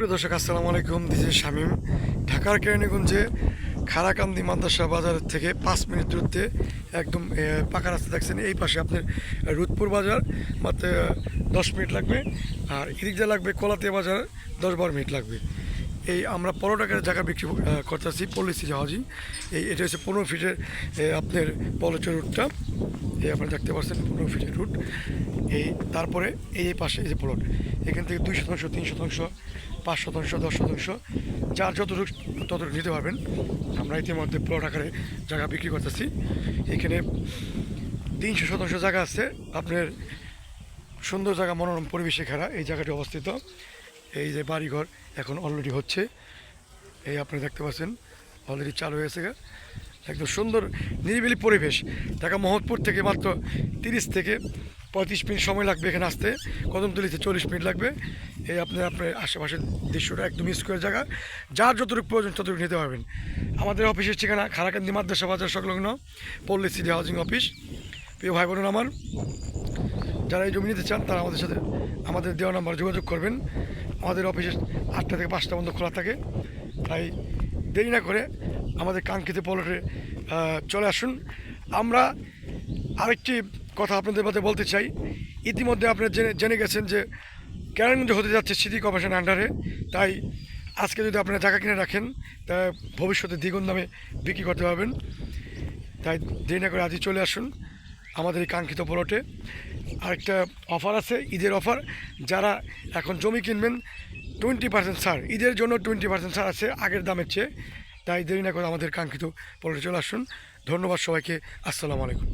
দর্শক, আসসালামু আলাইকুম। দিজে শামিম। ঢাকার কেরানীগঞ্জে খারাকান্দি মাদ্রাসা বাজার থেকে পাঁচ মিনিট দূরত্বে একদম পাকা রাস্তা দেখছেন। এই পাশে আপনার রুদপুর বাজার, মাত্র দশ মিনিট লাগবে। আর এদিক যা লাগবে কলাতিয়া বাজার, দশ বারো মিনিট লাগবে। এই আমরা পনেরো টাকার জায়গা বিক্রি করতেছি পলিসি জাহাজি এই, এটা হচ্ছে পনেরো ফিটের আপনার পলচর রুটটা এই আপনারা দেখতে পাচ্ছেন পনেরো ফিটের রুট এই, তারপরে এই পাশে, এই যে প্লট এখান থেকে দুই শতাংশ, তিন শতাংশ, পাঁচ শতাংশ, দশ শতাংশ, যার যতটুকু, ততটুকু নিতে পারবেন। আমরা ইতিমধ্যে প্লট আকারে জায়গা বিক্রি করতেছি। এখানে তিনশো শতাংশ জায়গা আছে। আপনার সুন্দর জায়গা, মনোরম পরিবেশে ঘেরা, এই জায়গাটি অবস্থিত। এই যে বাড়িঘর এখন অলরেডি হচ্ছে। এই আপনি দেখতে পাচ্ছেন অলরেডি চালু হয়েছে। একদম সুন্দর, নিরিবিলি পরিবেশ। ঢাকা মোহাম্মদপুর থেকে মাত্র তিরিশ থেকে পঁয়ত্রিশ মিনিট সময় লাগবে এখানে আসতে। কদমতলিতে চল্লিশ মিনিট লাগবে। এই আপনার আপনার আশেপাশের দৃশ্যটা একদম স্কোয়ার জায়গা। যার যতটুকু প্রয়োজন ততটুকু নিতে পারবেন। আমাদের অফিসের ঠিকানা খারাকান্দি মাদ্রাসা বাজার সংলগ্ন পল্লী সিটি হাউজিং অফিস। প্রিয় ভাই বোন আমার, যারা এই জমি নিতে চান তারা আমাদের সাথে, আমাদের দেওয়া নাম্বার যোগাযোগ করবেন। আমাদের অফিসে আটটা থেকে পাঁচটা পর্যন্ত খোলা থাকে। তাই দেরি না করে আমাদের কাঙ্ক্ষিত পলটে চলে আসুন। আমরা আরেকটি কথা আপনাদের মধ্যে বলতে চাই। ইতিমধ্যে আপনারা জেনে জেনে গেছেন যে কেরানীগঞ্জ হতে যাচ্ছে সিটি কর্পোরেশন আন্ডারে। তাই আজকে যদি আপনারা জায়গা কিনে রাখেন, তা ভবিষ্যতে দ্বিগুণ দামে বিক্রি করতে পারবেন। তাই দেরি না করে আজই চলে আসুন আমাদের এই কাঙ্ক্ষিত প্লটে। আরেকটা অফার আছে, ঈদের অফার যারা এখন জমি কিনবেন টোয়েন্টি পার্সেন্ট ছাড়। ঈদের জন্য টোয়েন্টি পার্সেন্ট ছাড় আছে, আগের দামের চেয়ে। তাই দেরি না করে আমাদের কাঙ্ক্ষিত পরে চলে আসুন। ধন্যবাদ সবাইকে। আসসালামু আলাইকুম।